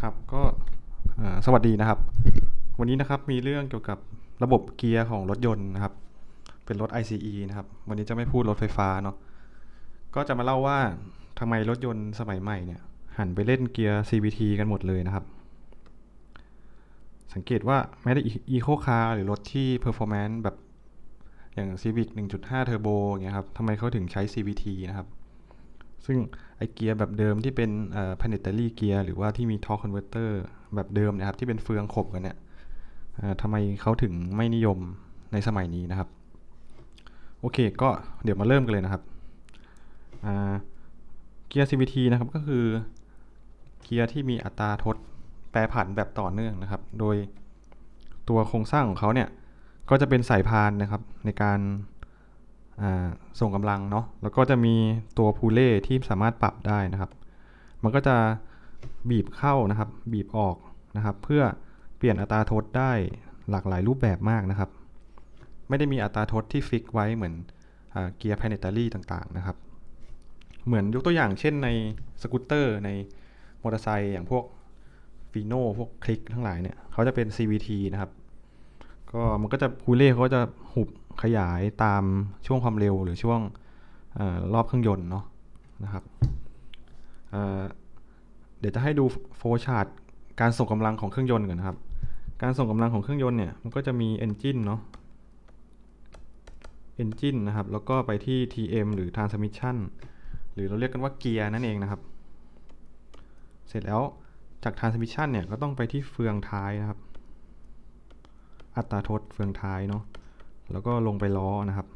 ครับก็สวัสดีนะครับ วันนี้นะครับมีเรื่องเกี่ยวกับระบบเกียร์ของรถยนต์นะครับ เป็นรถ ICE นะครับ วันนี้จะไม่พูดรถไฟฟ้าเนาะก็จะมาเล่าว่าทำไมรถยนต์สมัยใหม่เนี่ย หันไปเล่นเกียร์ CVT กันหมดเลยนะครับ สังเกตว่าแม้แต่ Eco Car หรือรถที่ Performance แบบอย่าง Civic 1.5 Turbo อย่างเงี้ยครับทำไมเขาถึงใช้ CVT นะครับ ซึ่งไอเกียร์แบบเดิมที่เป็นเอ่อ planetary gear หรือว่าที่มี torque converter แบบเดิมนะครับที่เป็นเฟืองขบกันเนี่ยทำไมเขาถึงไม่นิยมในสมัยนี้นะครับ โอเคก็เดี๋ยวมาเริ่มกันเลยนะครับเกียร์ CVT นะครับก็คือเกียร์ที่มีอัตราทดแปรผันแบบต่อเนื่องนะครับ โดยตัวโครงสร้างของเขาเนี่ยก็จะเป็นสายพานนะครับในการ ส่งกำลังเนาะแล้วก็จะมีตัวพูเล่ที่สามารถปรับได้นะครับ มันก็จะบีบเข้านะครับ บีบออกนะครับ เพื่อเปลี่ยนอัตราทดได้หลากหลายรูปแบบมากนะครับ ไม่ได้มีอัตราทดที่ฟิกไว้เหมือนเกียร์ planetary ต่างๆนะครับ เหมือนยกตัวอย่างเช่นในสกูตเตอร์ในมอเตอร์ไซค์อย่างพวกฟีโน่พวกคลิกทั้งหลายเนี่ยเขาจะเป็น CVT นะครับ ก็มันก็จะพูเล่เขาก็จะหุบ ขยายตามช่วงความเร็วหรือช่วงออรอบเครื่องยนต์เนาะนะครับเเดี๋ยวจะให้ดูโฟล์ชาร์ตการส่งกำลังของเครื่องยนต์ก่อนนะครับ การส่งกำลังของเครื่องยนต์เนี่ยมันก็จะมี engine เนาะ engine นะครับ แล้วก็ไปที่ TM หรือ transmission หรือเราเรียกกันว่าเกียร์นั่นเองนะครับ เสร็จแล้วจาก transmission เนี่ยก็ต้องไปที่เฟืองท้ายนะครับ อัตราทดเฟืองท้ายเนาะ แล้วก็ลงไปล้อนะครับ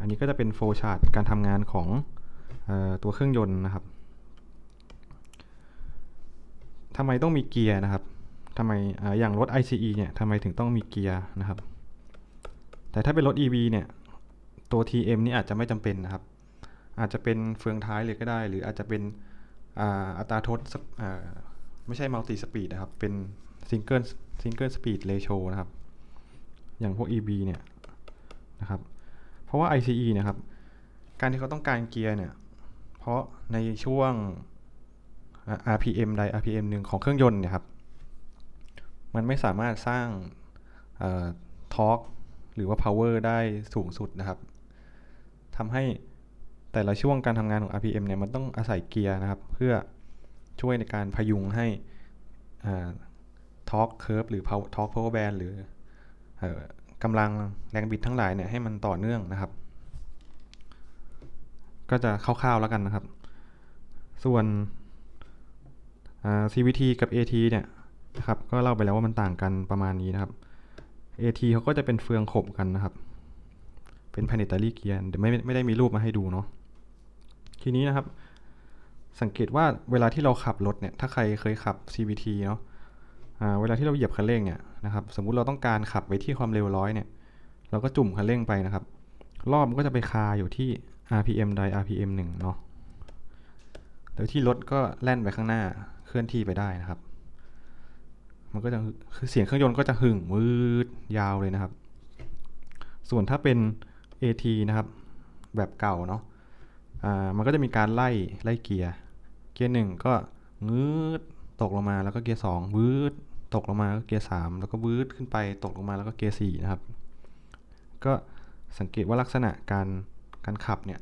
อันนี้ก็จะเป็นโฟลชาร์ตการทำงานของออตัวเครื่องยนต์นะครับทำไมต้องมีเกียร์นะครับทำไมออย่างรถ ICE เนี่ยทำไมถึงต้องมีเกียร์นะครับ แต่ถ้าเป็นรถ EV เนี่ยตัว TM นี่อาจจะไม่จำเป็นนะครับ อาจจะเป็นเฟืองท้ายเลยก็ได้ หรืออาจจะเป็นอัตราทดไม่ใช่มัลติสปีดนะครับ เป็นซิงเกิลซิงเกิลสปีดเรโชนะครับ อย่างพวก EV เนี่ยนะครับ เพราะว่า ICE นะครับ การที่เขาต้องการเกียร์เนี่ย เพราะในช่วง RPM ใด RPM หนึ่งของเครื่องยนต์เนี่ยครับ มันไม่สามารถสร้างทอร์กหรือว่า power ได้สูงสุดนะครับทำให้แต่ละช่วงการทำงานของ RPM เนี่ยมันต้องอาศัยเกียร์นะครับ เพื่อช่วยในการพยุงให้ทอร์กเค r ร์ฟหรือทอร์ก power band หรือ กำลังแรงบิดทั้งหลายเนี่ยให้มันต่อเนื่องนะครับ ก็จะคร่าวๆแล้วกันนะครับ ส่วน CVT กับ AT เนี่ยนะครับก็เล่าไปแล้วว่ามันต่างกันประมาณนี้นะครับ AT เขาก็จะเป็นเฟืองขบกันนะครับ เป็น planetary gear เดี๋ยวไม่ไม่ได้มีรูปมาให้ดูเนาะทีนี้นะครับ สังเกตว่าเวลาที่เราขับรถเนี่ยถ้าใครเคยขับ CVT เนาะอ่าเวลาที่เราเหยียบคันเร่งเนี่ย นะครับสมมุติเราต้องการขับไปที่ความเร็วร้อยเนี่ยเราก็จุ่มคันเร่งไปนะครับ รอบมันก็จะไปคาอยู่ที่ RPM ใด RPM หนึ่งเนาะโดยที่รถก็แล่นไปข้างหน้าเคลื่อนที่ไปได้นะครับ มันก็จะคือเสียงเครื่องยนต์ก็จะหึ่งวืดยาวเลยนะครับ ส่วนถ้าเป็น AT นะครับ แบบเก่าเนาะอ่ามันก็จะมีการไล่ไล่เกียร์เกียร์หนึ่งก็งืดตกลงมาแล้วก็เกียร์สองวืด ตกลงมาก็เกียร์สามแล้วก็วืดขึ้นไปตกลงมาแล้วก็เกียร์สี่นะครับ ก็สังเกตว่าลักษณะการการขับเนี่ย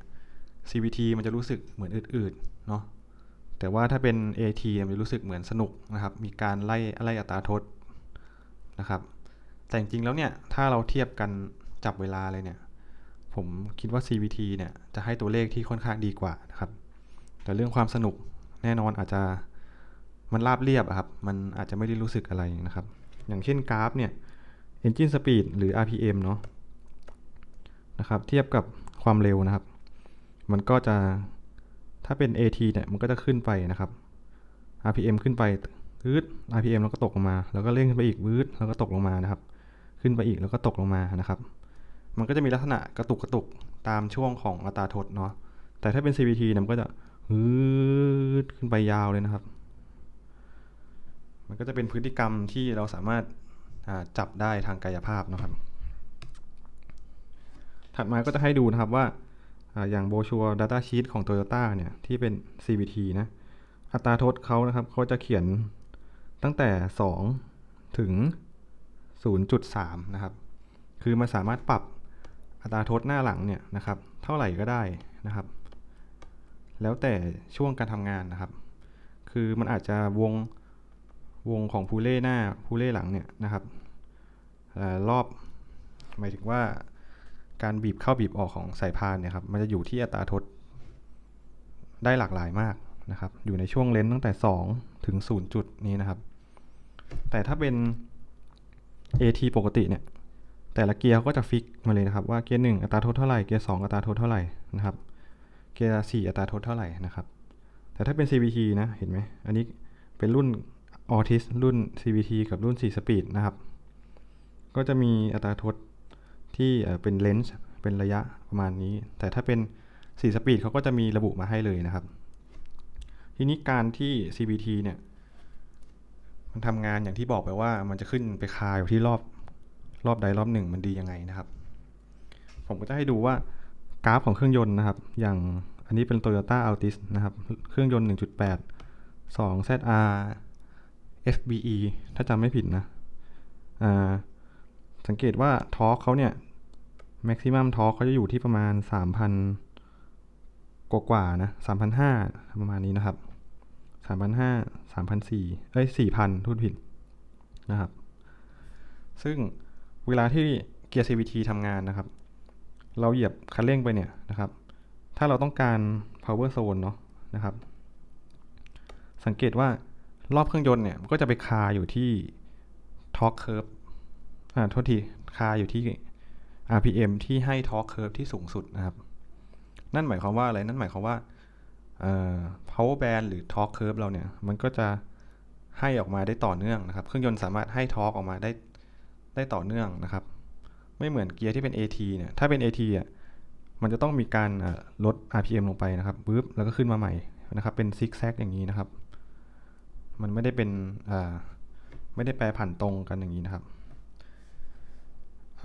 CVT มันจะรู้สึกเหมือนอืดๆเนาะแต่ว่าถ้าเป็น AT มันจะรู้สึกเหมือนสนุกนะครับ มีการไล่ไล่อัตราทดนะครับ แต่จริงๆแล้วเนี่ย ถ้าเราเทียบกันจับเวลาเลยเนี่ย ผมคิดว่า CVT เนี่ย จะให้ตัวเลขที่ค่อนข้างดีกว่านะครับ แต่เรื่องความสนุกแน่นอนอาจจะ มันราบเรียบอะครับ มันอาจจะไม่ได้รู้สึกอะไรนะครับ อย่างเช่นกราฟเนี่ย Engine Speed หรือ RPM เนาะนะครับ เทียบกับความเร็วนะครับ มันก็จะถ้าเป็น AT เนี่ย มันก็จะขึ้นไปนะครับ RPM ขึ้นไปวืด RPM แล้วก็ตกลงมา แล้วก็เร่งขึ้นไปอีกวืดแล้วก็ตกลงมานะครับ ขึ้นไปอีกแล้วก็ตกลงมานะครับ มันก็จะมีลักษณะกระตุกกระตุกตามช่วงของอัตราทดเนาะ แต่ถ้าเป็น CVT เนี่ยมันก็จะฮืดขึ้นไปยาวเลยนะครับ มันก็จะเป็นพฤติกรรมที่เราสามารถจับได้ทางกายภาพนะครับ ถัดมาก็จะให้ดูนะครับว่าอย่างโบชัว Data Sheet ของ Toyota เนี่ย ที่เป็น CVT นะ อัตราทษเขานะครับเขาจะเขียนตั้งแต่ 2 ถึง 0.3 นะครับ คือมันสามารถปรับอัตราทษหน้าหลังเนี่ยนะครับ เท่าไหร่ก็ได้นะครับ แล้วแต่ช่วงการทำงานนะครับ คือมันอาจจะวง วงของผู้เล่หน้าผู้เล่หลังเนี่ยนะครับอรอบหมายถึงว่าการบีบเข้าบีบออกของสายพานเนี่ยครับมันจะอยู่ที่อัตราทษได้หลากหลายมากนะครับ อยู่ในช่วงเลนส์ตั้งแต่ 2 ถึง 0 จุดนี้นะครับ แต่ถ้าเป็น AT ปกติเนี่ยแต่ละเกียร์เขาก็จะฟิกมาเลยนะครับว่าเกียร์หนึ่งอัตราทษเท่าไหร่เกียร์สองอัตราทษเท่าไหร่นะครับ เกียร์สี่อัตราทษเท่าไหร่นะครับ แต่ถ้าเป็น CVT นะเห็นไหมอันนี้เป็นรุ่น Altis รุ่น CVT กับรุ่น4 Speed นะครับ ก็จะมีอัตราทษที่เอ่อเป็นเลนส์เป็นระยะประมาณนี้ แต่ถ้าเป็น4 Speed เขาก็จะมีระบุมาให้เลยนะครับ ทีนี้การที่ CVT เนี่ย มันทำงานอย่างที่บอกไปว่ามันจะขึ้นไปคาอยู่ที่รอบรอบใดรอบหนึ่งมันดียังไงนะครับ ผมก็จะให้ดูว่ากราฟของเครื่องยนต์นะครับ อย่างอันนี้เป็น Toyota Altis นะครับ เครื่องยนต์ 1.8 2 ZR FBE ถ้าจำไม่ผิดนะสังเกตว่าทอร์กเขาเนี่ย maximum ทอร์กเขาจะอยู่ที่ประมาณ 3,000 กว่ากว่านะ3,500 ประมาณนี้นะครับ 3,500 3,400 เอ้ย 4,000 ทุดผิดนะครับ ซึ่งเวลาที่เกียร์ CVT ทำงานนะครับ เราเหยียบคันเร่งไปเนี่ยนะครับ ถ้าเราต้องการ power zone เนาะนะครับ สังเกตว่า รอบเครื่องยนต์เนี่ยมันก็จะไปคาอยู่ที่ torque curve อ่าโทษทีคาอยู่ที่ RPM ที่ให้ torque curve ที่สูงสุดนะครับ นั่นหมายความว่าอะไร นั่นหมายความว่าเอ่อ power band หรือ torque curve เราเนี่ย มันก็จะให้ออกมาได้ต่อเนื่องนะครับ เครื่องยนต์สามารถให้ torque ออกมาได้ได้ต่อเนื่องนะครับ ไม่เหมือนเกียร์ที่เป็น AT เนี่ย ถ้าเป็น AT อะ มันจะต้องมีการลด RPM ลงไปนะครับปึ๊บแล้วก็ขึ้นมาใหม่นะครับ เป็นซิกแซกอย่างนี้นะครับ มันไม่ได้เป็นไม่ได้แปรผันตรงกันอย่างนี้นะครับ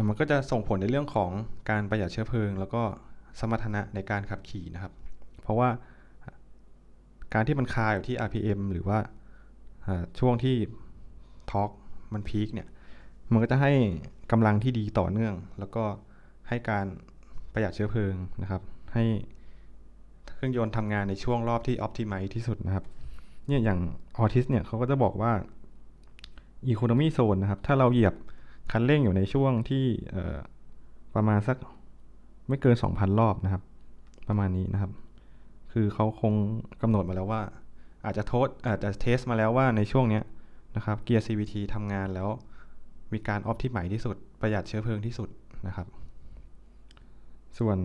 มันก็จะส่งผลในเรื่องของการประหยัดเชื้อเพลิง แล้วก็สมรรถนะในการขับขี่นะครับ เพราะว่าการที่มันคาอยู่ที่ RPM หรือว่าช่วงที่ทอร์กมันพีคเนี่ย มันก็จะให้กำลังที่ดีต่อเนื่อง แล้วก็ให้การประหยัดเชื้อเพลิงนะครับ ให้เครื่องยนต์ทำงานในช่วงรอบที่ optimize ที่สุดนะครับ เนี่ยอย่าง Altis เนี่ยเขาก็จะบอกว่า economy zone นะครับ ถ้าเราเหยียบคันเร่งอยู่ในช่วงที่ประมาณสักไม่เกิน 2,000 รอบนะครับ ประมาณนี้นะครับ คือเขาคงกำหนดมาแล้วว่า อาจจะโทษอาจจะเทสมาแล้วว่าในช่วงเนี้ยนะครับเกียร์ CVT ทำงานแล้วมีการออ t ติ i z e ที่สุด ประหยัดเชื้อเพลิงที่สุดนะครับ ส่วน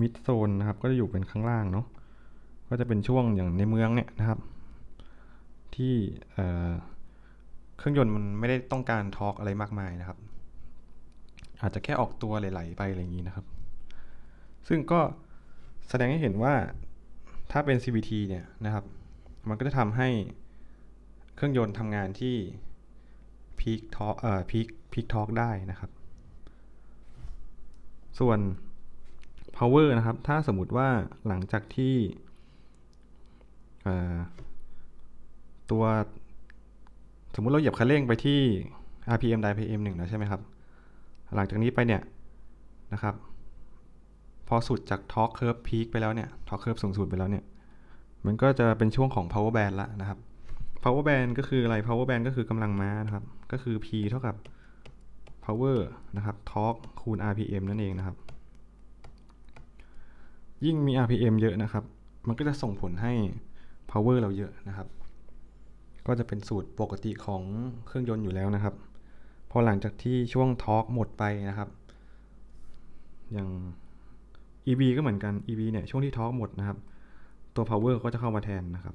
มิดโซนนะครับ ก็จะอยู่เป็นข้างล่างเนาะก็จะเป็นช่วงอย่างในเมืองเนี่ยนะครับ ที่เครื่องยนต์มันไม่ได้ต้องการทอร์กอะไรมากมายนะครับ อาจจะแค่ออกตัวไหลๆไปอะไรอย่างนี้นะครับ ซึ่งก็แสดงให้เห็นว่าถ้าเป็น CVT เนี่ยนะครับ มันก็จะทำให้เครื่องยนต์ทำงานที่พีคทอเอ่อพีคพีคทอได้นะครับ ส่วน power นะครับ ถ้าสมมติว่าหลังจากที่ ตัว สมมุติเราเหยียบคันเร่งไปที่ RPM ใด RPM 1แล้วใช่ไหมครับ หลังจากนี้ไปเนี่ยนะครับ พอสุดจาก torque curve peak ไปแล้วเนี่ย torque curve สูงสุดไปแล้วเนี่ย มันก็จะเป็นช่วงของ power band ละนะครับ power band ก็คืออะไร power band ก็คือกำลังม้านะครับ ก็คือ P เท่ากับ power นะครับ torque คูณ RPM นั่นเองนะครับ ยิ่งมี RPM เยอะนะครับ มันก็จะส่งผลให้ power เราเยอะนะครับ ก็จะเป็นสูตรปกติของเครื่องยนต์อยู่แล้วนะครับ พอหลังจากที่ช่วง torque หมดไปนะครับ อย่าง EV ก็เหมือนกัน EV เนี่ยช่วงที่ torque หมดนะครับ ตัว power ก็จะเข้ามาแทนนะครับ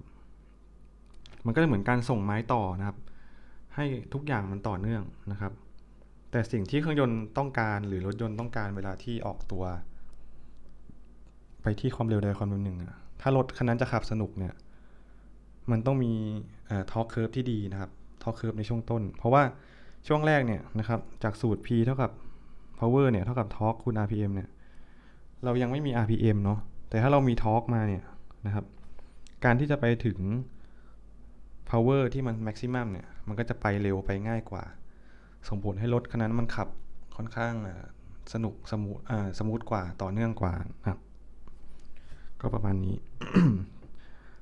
มันก็จะเหมือนการส่งไม้ต่อนะครับ ให้ทุกอย่างมันต่อเนื่องนะครับ แต่สิ่งที่เครื่องยนต์ต้องการหรือรถยนต์ต้องการเวลาที่ออกตัว ไปที่ความเร็วใดความเร็วหนึ่งอะถ้ารถคันนั้นจะขับสนุกเนี่ย มันต้องมีทอร์คเคิร์ฟที่ดีนะครับทอร์คเคิร์ฟในช่วงต้น เพราะว่าช่วงแรกเนี่ยนะครับจากสูตร P เท่ากับ power เนี่ยเท่ากับทอร์คคูณ RPM เนี่ยเรายังไม่มี RPM เนาะแต่ถ้าเรามีทอร์กมาเนี่ยนะครับ การที่จะไปถึง power ที่มัน maximum เนี่ยมันก็จะไปเร็วไปง่ายกว่า ส่งผลให้รถคันนั้นมันขับค่อนข้างสนุกสมูทสมูทกว่าต่อเนื่องกว่านะครับ ก็ประมาณนี้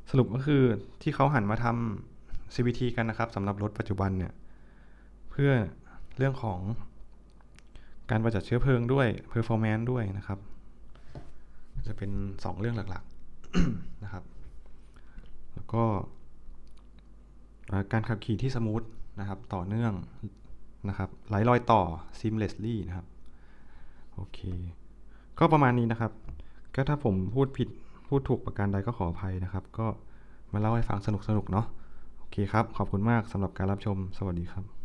สรุปก็คือที่เขาหันมาทำ CVT กันนะครับสำหรับรถปัจจุบันเนี่ย เพื่อเรื่องของการประหยัดเชื้อเพลิงด้วย performance ด้วยนะครับ จะเป็น 2 เรื่องหลักๆนะครับ แล้วก็การขับขี่ที่สมูทนะครับ ต่อเนื่องนะครับไร้รอยต่อ seamlessly นะครับ โอเค ก็ประมาณนี้นะครับ ก็ถ้าผมพูดผิด พูดถูกประการใดก็ขออภัยนะครับ ก็มาเล่าให้ฟังสนุกๆเนาะโอเคครับ ขอบคุณมากสำหรับการรับชม สวัสดีครับ